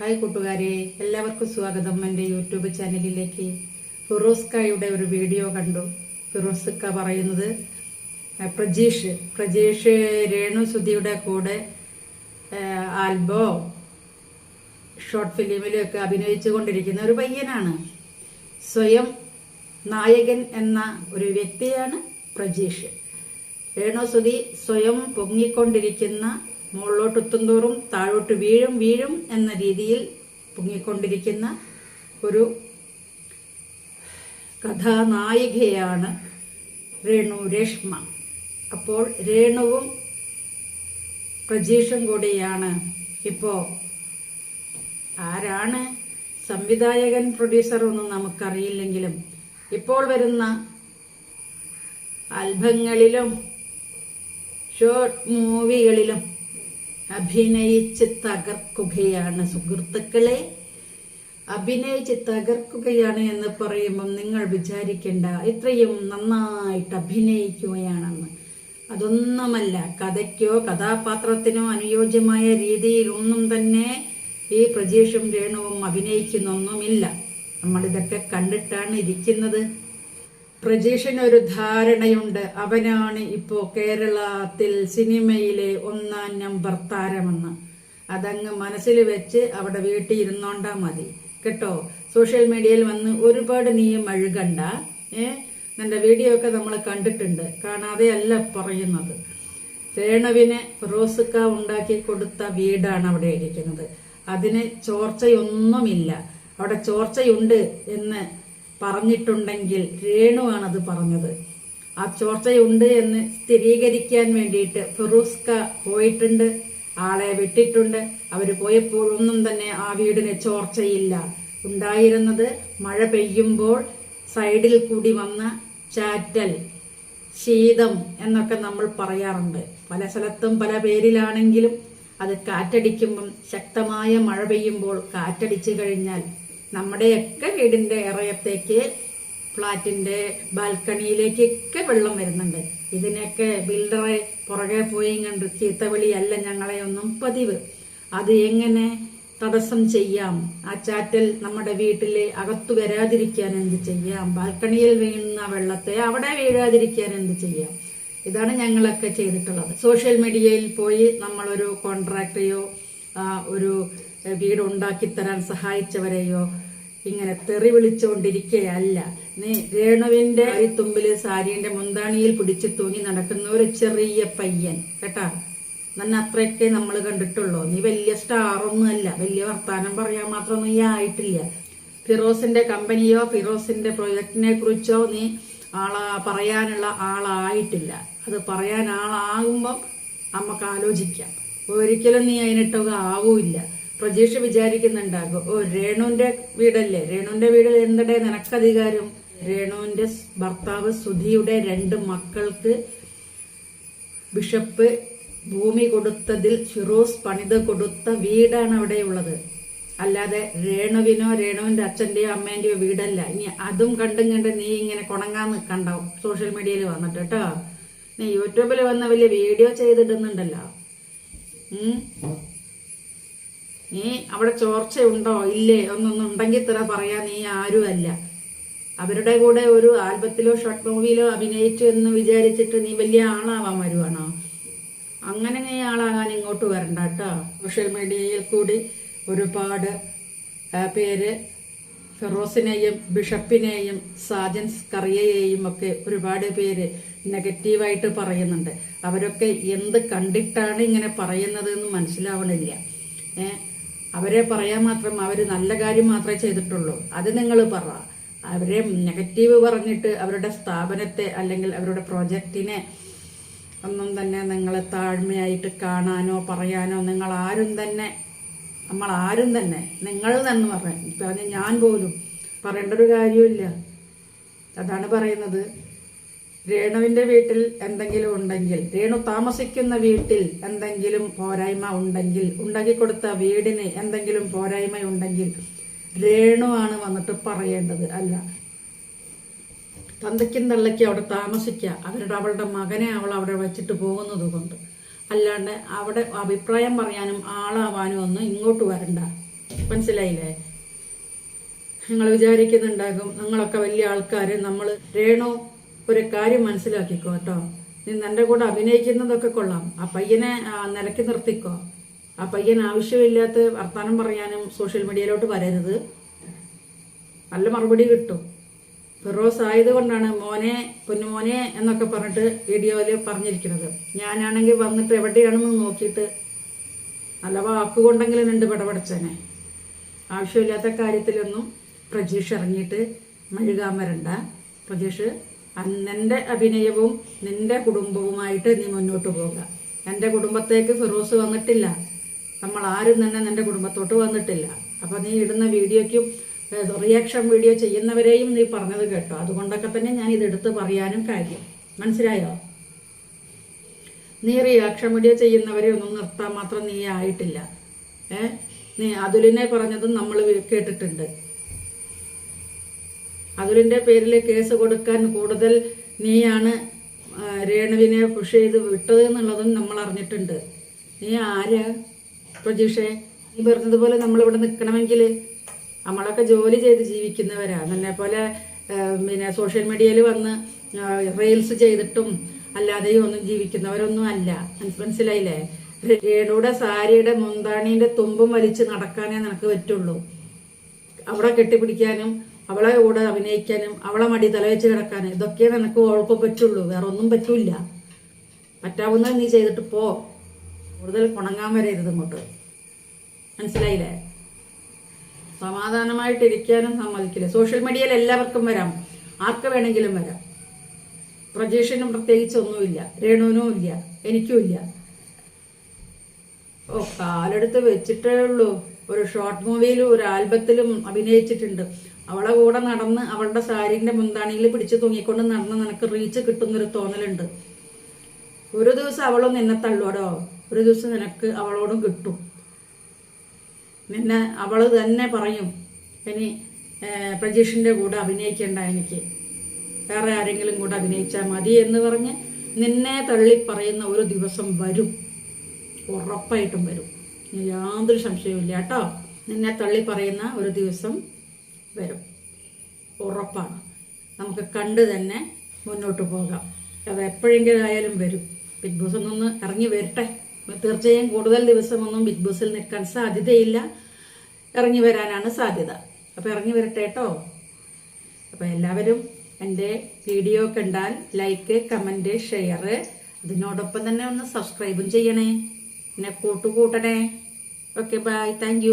Hi കൂട്ടുകാരെ എല്ലാവർക്കും സ്വാഗതം എന്റെ യൂട്യൂബ് ചാനലിലേക്ക്. ഫിറോസ്കായുടെ ഒരു വീഡിയോ കണ്ടു. ഫിറോസ്ക പറയുന്നത് പ്രജീഷ് പ്രജീഷ് രേണു സുധിയുടെ കൂടെ ആൽബോ ഷോർട്ട് ഫിലിമിലൊക്കെ അഭിനയിച്ചു കൊണ്ടിരിക്കുന്ന ഒരു പയ്യനാണ്. സ്വയം നായകൻ എന്ന ഒരു വ്യക്തിയാണ് പ്രജീഷ്. രേണുസുതി സ്വയം പൊങ്ങിക്കൊണ്ടിരിക്കുന്ന മുകളിലോട്ട് തോറും താഴോട്ട് വീഴും വീഴും എന്ന രീതിയിൽ പൊങ്ങിക്കൊണ്ടിരിക്കുന്ന ഒരു കഥാനായികയാണ് രേണു രേഷ്മ. അപ്പോൾ രേണുവും പ്രജീഷും കൂടിയാണ് ഇപ്പോൾ ആരാണ് സംവിധായകൻ പ്രൊഡ്യൂസർ ഒന്നും നമുക്കറിയില്ലെങ്കിലും ഇപ്പോൾ വരുന്ന ആൽബങ്ങളിലും ഷോർട്ട് മൂവികളിലും അഭിനയിച്ച് തകർക്കുകയാണ് സുഹൃത്തുക്കളെ. അഭിനയിച്ച് തകർക്കുകയാണ് എന്ന് പറയുമ്പം നിങ്ങൾ വിചാരിക്കേണ്ട ഇത്രയും നന്നായിട്ട് അഭിനയിക്കുകയാണെന്ന്. അതൊന്നുമല്ല കഥയ്ക്കോ കഥാപാത്രത്തിനോ അനുയോജ്യമായ രീതിയിൽ ഒന്നും തന്നെ ഈ പ്രജീഷും രേണുവും അഭിനയിക്കുന്നൊന്നുമില്ല. നമ്മളിതൊക്കെ കണ്ടിട്ടാണ് ഇരിക്കുന്നത്. പ്രജീഷിന് ഒരു ധാരണയുണ്ട്. അവനാണ് ഇപ്പോൾ കേരളത്തിൽ സിനിമയിലെ ഒന്നാം നമ്പർ താരമെന്ന്. അതങ്ങ് മനസ്സിൽ വെച്ച് അവിടെ വീട്ടിൽ ഇരുന്നോണ്ടാ മതി. കേട്ടോ? സോഷ്യൽ മീഡിയയിൽ വന്ന് ഒരുപാട് നീ മഴുകണ്ട. ഏ? നിന്റെ വീഡിയോ ഒക്കെ നമ്മൾ കണ്ടിട്ടുണ്ട്. കാണാതെ അല്ല പറയുന്നത്. രേണവിനെ ഫിറോസുക്ക ഉണ്ടാക്കി കൊടുത്ത വീടാണ് അവിടെ ഇരിക്കുന്നത്. അതിന് ചോർച്ചയൊന്നുമില്ല. അവിടെ ചോർച്ചയുണ്ട് എന്ന് പറഞ്ഞിട്ടുണ്ടെങ്കിൽ രേണുവാണ് അത് പറഞ്ഞത്. ആ ചോർച്ചയുണ്ട് എന്ന് സ്ഥിരീകരിക്കാൻ വേണ്ടിയിട്ട് ഫിറൂസ്ക പോയിട്ടുണ്ട് ആളെ വിട്ടിട്ടുണ്ട്. അവർ പോയപ്പോഴൊന്നും തന്നെ ആ വീടിന് ചോർച്ചയില്ല. ഉണ്ടായിരുന്നത് മഴ പെയ്യുമ്പോൾ സൈഡിൽ കൂടി വന്ന ചാറ്റൽ ശീതം എന്നൊക്കെ നമ്മൾ പറയാറുണ്ട്. പല സ്ഥലത്തും പല പേരിലാണെങ്കിലും അത് കാറ്റടിക്കുമ്പം ശക്തമായ മഴ പെയ്യുമ്പോൾ കാറ്റടിച്ചു കഴിഞ്ഞാൽ നമ്മുടെയൊക്കെ വീടിന്റെ ഇറയത്തേക്ക് ഫ്ലാറ്റിന്റെ ബാൽക്കണിയിലേക്കൊക്കെ വെള്ളം വരുന്നുണ്ട്. ഇതിനൊക്കെ ബിൽഡറെ പുറകെ പോയി കണ്ട് ചീത്തവിളിയല്ല ഞങ്ങളെ ഒന്നും പതിവ്. അത് എങ്ങനെ തടസ്സം ചെയ്യാം? ആ ചാറ്റൽ നമ്മുടെ വീട്ടിൽ അകത്തു വരാതിരിക്കാൻ എന്ത് ചെയ്യാം? ബാൽക്കണിയിൽ വീഴുന്ന വെള്ളത്തെ അവിടെ വീഴാതിരിക്കാൻ എന്ത് ചെയ്യാം? ഇതാണ് ഞങ്ങളൊക്കെ ചെയ്തിട്ടുള്ളത്. സോഷ്യൽ മീഡിയയിൽ പോയി നമ്മളൊരു കോൺട്രാക്ടറെയോ ഒരു എ, വീട് ഉണ്ടാക്കി തരാൻ സഹായിച്ചവരെയോ? ഇങ്ങനെ തെറി വിളിച്ചുകൊണ്ടിരിക്കുകയല്ല നീ രേണുവിന്റെ തുമ്പിൽ സാരിന്റെ മുന്താണിയിൽ പിടിച്ച് തൂങ്ങി നടക്കുന്ന ഒരു ചെറിയ പയ്യൻ. കേട്ടാ? നന്നെ അത്രയൊക്കെ നമ്മൾ കണ്ടിട്ടുള്ളൂ. നീ വലിയ സ്റ്റാറൊന്നും അല്ല. വലിയ വർത്താനം പറയാൻ മാത്രം നീ ആയിട്ടില്ല. ഫിറോസിന്റെ കമ്പനിയോ ഫിറോസിന്റെ പ്രൊജക്ടിനെ കുറിച്ചോ നീ ആളാ പറയാനുള്ള ആളായിട്ടില്ല. അത് പറയാൻ ആളാകുമ്പം നമുക്ക് ആലോചിക്കാം. ഒരിക്കലും നീ അതിനിട്ടൊക്കെ ആവൂല്ല. പ്രജീഷ് വിചാരിക്കുന്നുണ്ടാകും. ഓ രേണുവിന്റെ വീടല്ലേ? രേണുവിന്റെ വീടിൽ എന്തടേ നിനക്കധികാരം? രേണുവിന്റെ ഭർത്താവ് സുധിയുടെ രണ്ട് മക്കൾക്ക് ബിഷപ്പ് ഭൂമി കൊടുത്തതിൽ ഫിറോസ് പണിത് കൊടുത്ത വീടാണ് അവിടെയുള്ളത് അല്ലാതെ രേണുവിനോ രേണുവിന്റെ അച്ഛന്റെയോ അമ്മേന്റെയോ വീടല്ല. ഇനി അതും കണ്ടും കണ്ട് നീ ഇങ്ങനെ കുണങ്ങാൻ നിൽക്കണ്ടാവും സോഷ്യൽ മീഡിയയിൽ വന്നിട്ട് കേട്ടോ. നീ യൂട്യൂബിൽ വന്ന വലിയ വീഡിയോ ചെയ്തിടുന്നുണ്ടല്ലോ. നീ അവിടെ ചോർച്ചയുണ്ടോ? ഇല്ലേ? ഒന്നൊന്നും ഉണ്ടെങ്കിൽ ഇത്ര പറയാ നീ ആരുമല്ല. അവരുടെ കൂടെ ഒരു ആൽബത്തിലോ ഷോർട്ട് മൂവിയിലോ അഭിനയിച്ചു എന്ന് വിചാരിച്ചിട്ട് നീ വലിയ ആളാവാൻ വരുവാണോ? അങ്ങനെ നീ ആളാകാൻ ഇങ്ങോട്ട് വരണ്ട കേട്ടോ. സോഷ്യൽ മീഡിയയിൽ കൂടി ഒരുപാട് പേര് ഫിറോസിനെയും ബിഷപ്പിനെയും സാജൻസ് കറിയയെയും ഒക്കെ ഒരുപാട് പേര് നെഗറ്റീവായിട്ട് പറയുന്നുണ്ട്. അവരൊക്കെ എന്ത് കണ്ടിട്ടാണ് ഇങ്ങനെ പറയുന്നത് എന്ന് മനസ്സിലാവണില്ല. ഏ അവരെ പറയാൻ മാത്രം അവർ നല്ല കാര്യം മാത്രമേ ചെയ്തിട്ടുള്ളൂ. അത് നിങ്ങൾ പറ. അവരെ നെഗറ്റീവ് പറഞ്ഞിട്ട് അവരുടെ സ്ഥാപനത്തെ അല്ലെങ്കിൽ അവരുടെ പ്രോജക്റ്റിനെ ഒന്നും തന്നെ നിങ്ങളെ താഴ്മയായിട്ട് കാണാനോ പറയാനോ നിങ്ങൾ ആരും തന്നെ നമ്മൾ ആരും തന്നെ നിങ്ങൾ തന്നെ പറയാം പറഞ്ഞ ഞാൻ പോലും പറയേണ്ട ഒരു കാര്യമില്ല അതാണ് പറയുന്നത്. രേണുവിന്റെ വീട്ടിൽ എന്തെങ്കിലും ഉണ്ടെങ്കിൽ രേണു താമസിക്കുന്ന വീട്ടിൽ എന്തെങ്കിലും പോരായ്മ ഉണ്ടെങ്കിൽ ഉണ്ടാക്കി കൊടുത്ത വീടിന് എന്തെങ്കിലും പോരായ്മ ഉണ്ടെങ്കിൽ രേണു ആണ് വന്നിട്ട് പറയേണ്ടത് അല്ല. തന്തയ്ക്കും തള്ളയ്ക്കും അവിടെ താമസിക്കുക അവരുടെ അവളുടെ മകനെ അവൾ അവിടെ വെച്ചിട്ട് പോകുന്നത് കൊണ്ട്. അല്ലാണ്ട് അവിടെ അഭിപ്രായം പറയാനും ആളാവാനും ഒന്നും ഇങ്ങോട്ട് വരണ്ട. മനസ്സിലായില്ലേ? നിങ്ങൾ വിചാരിക്കുന്നുണ്ടാകും നിങ്ങളൊക്കെ വലിയ ആൾക്കാർ നമ്മൾ രേണു ഒരു കാര്യം മനസ്സിലാക്കിക്കോ കേട്ടോ. നീ നിന്റെ കൂടെ അഭിനയിക്കുന്നതൊക്കെ കൊള്ളാം. ആ പയ്യനെ നിലക്കി നിർത്തിക്കോ. ആ പയ്യൻ ആവശ്യമില്ലാത്ത വർത്തമാനം പറയാനും സോഷ്യൽ മീഡിയയിലോട്ട് വരരുത്. നല്ല മറുപടി കിട്ടും. ഫിറോസ് ആയതുകൊണ്ടാണ് മോനെ പൊന്നുമോനെ എന്നൊക്കെ പറഞ്ഞിട്ട് വീഡിയോയിൽ പറഞ്ഞിരിക്കുന്നത്. ഞാനാണെങ്കിൽ വന്നിട്ട് എവിടെയാണെന്ന് നോക്കിയിട്ട് നല്ല വാക്കുകൊണ്ടെങ്കിലും രണ്ട് പടപടച്ചനെ ആവശ്യമില്ലാത്ത കാര്യത്തിലൊന്നും പ്രജീഷ് ഇറങ്ങിയിട്ട് മഴുകാൻ വരണ്ട. പ്രജീഷ് നിന്റെ അഭിനയവും നിന്റെ കുടുംബവുമായിട്ട് നീ മുന്നോട്ട് പോകുക എന്റെ കുടുംബത്തേക്ക് ഫിറോസ് വന്നിട്ടില്ല. നമ്മൾ ആരും തന്നെ നിന്റെ കുടുംബത്തോട്ട് വന്നിട്ടില്ല. അപ്പം നീ ഇടുന്ന വീഡിയോയ്ക്കും റിയാക്ഷൻ വീഡിയോ ചെയ്യുന്നവരെയും നീ പറഞ്ഞത് കേട്ടോ. അതുകൊണ്ടൊക്കെ തന്നെ ഞാൻ ഇത് ഇതെടുത്ത് പറയാനും കാര്യം. മനസ്സിലായോ? നീ റിയാക്ഷൻ വീഡിയോ ചെയ്യുന്നവരെ ഒന്നും നിർത്താൻ മാത്രം നീ ആയിട്ടില്ല. ഏ നീ അതുലിനെ പറഞ്ഞതും നമ്മൾ കേട്ടിട്ടുണ്ട്. അതുലിന്റെ പേരിൽ കേസ് കൊടുക്കാൻ കൂടുതൽ നീയാണ് രേണുവിനെ പുഷ് ചെയ്ത് വിട്ടത് എന്നുള്ളതും നമ്മൾ അറിഞ്ഞിട്ടുണ്ട്. നീ ആരാ? പ്രതീക്ഷേ നീ പറഞ്ഞതുപോലെ നമ്മളിവിടെ നിൽക്കണമെങ്കിൽ നമ്മളൊക്കെ ജോലി ചെയ്ത് ജീവിക്കുന്നവരാ. എന്നെ പോലെ പിന്നെ സോഷ്യൽ മീഡിയയിൽ വന്ന് റീൽസ് ചെയ്തിട്ടും അല്ലാതെയും ഒന്നും ജീവിക്കുന്നവരൊന്നും അല്ല. മനസ് മനസ്സിലായില്ലേ? രേണുടെ സാരിയുടെ മുന്താണീന്റെ തുമ്പും വലിച്ച് നടക്കാനേ നിനക്ക് പറ്റുള്ളൂ. അവിടെ കെട്ടിപ്പിടിക്കാനും അവളെ കൂടെ അഭിനയിക്കാനും അവളെ മടി തലവെച്ച് കിടക്കാനും ഇതൊക്കെ നിനക്ക് ഓൾക്കോ പറ്റുള്ളൂ വേറെ ഒന്നും പറ്റൂല പറ്റാവുന്നത് നീ ചെയ്തിട്ട് പോ. കൂടുതൽ കുണങ്ങാൻ വരരുത് ഇങ്ങോട്ട്. മനസ്സിലായില്ലേ? സമാധാനമായിട്ടിരിക്കാനും സമ്മതിക്കില്ല. സോഷ്യൽ മീഡിയയിൽ എല്ലാവർക്കും വരാം. ആർക്ക് വേണമെങ്കിലും വരാം. പ്രജേഷിനും പ്രത്യേകിച്ച് ഒന്നുമില്ല. രേണുവിനും ഇല്ല. എനിക്കും ഇല്ല. ഓ കാലെടുത്ത് വെച്ചിട്ടേ ഉള്ളൂ. ഒരു ഷോർട്ട് മൂവിയിലും ഒരു ആൽബത്തിലും അഭിനയിച്ചിട്ടുണ്ട്. അവളെ കൂടെ നടന്ന് അവളുടെ സാരിന്റെ മുന്താണിയിൽ പിടിച്ചു തൂങ്ങിക്കൊണ്ട് നടന്ന് നിനക്ക് റീച്ച് കിട്ടുന്നൊരു തോന്നലുണ്ട്. ഒരു ദിവസം അവളും നിന്നെ തള്ളുവടോ ഒരു ദിവസം നിനക്ക് അവളോടും കിട്ടും. നിന്നെ അവൾ തന്നെ പറയും ഇനി പ്രജീഷിന്റെ കൂടെ അഭിനയിക്കേണ്ട എനിക്ക്. വേറെ ആരെങ്കിലും കൂടെ അഭിനയിച്ചാൽ മതി എന്ന് പറഞ്ഞ് നിന്നെ തള്ളി പറയുന്ന ഒരു ദിവസം വരും. ഉറപ്പായിട്ടും വരും. യാതൊരു സംശയവുമില്ല കേട്ടോ. നിന്നെ തള്ളി പറയുന്ന ഒരു ദിവസം വരും. ഉറപ്പാണ്. നമുക്ക് കണ്ട് തന്നെ മുന്നോട്ട് പോകാം. അത് എപ്പോഴെങ്കിലും ആയാലും വരും. ബിഗ് ബോസിൽ നിന്ന് ഇറങ്ങി വരട്ടെ. തീർച്ചയായും കൂടുതൽ ദിവസമൊന്നും ബിഗ് ബോസിൽ നിൽക്കാൻ സാധ്യതയില്ല. ഇറങ്ങി വരാനാണ് സാധ്യത. അപ്പോൾ ഇറങ്ങി വരട്ടെ കേട്ടോ. അപ്പോൾ എല്ലാവരും എന്റെ വീഡിയോ കണ്ടാൽ ലൈക്ക് കമന്റ് ഷെയർ അതിനോടൊപ്പം തന്നെ ഒന്ന് സബ്സ്ക്രൈബും ചെയ്യണേ. എന്നെ കൂട്ടുകൂട്ടണേ. Okay bye. താങ്ക്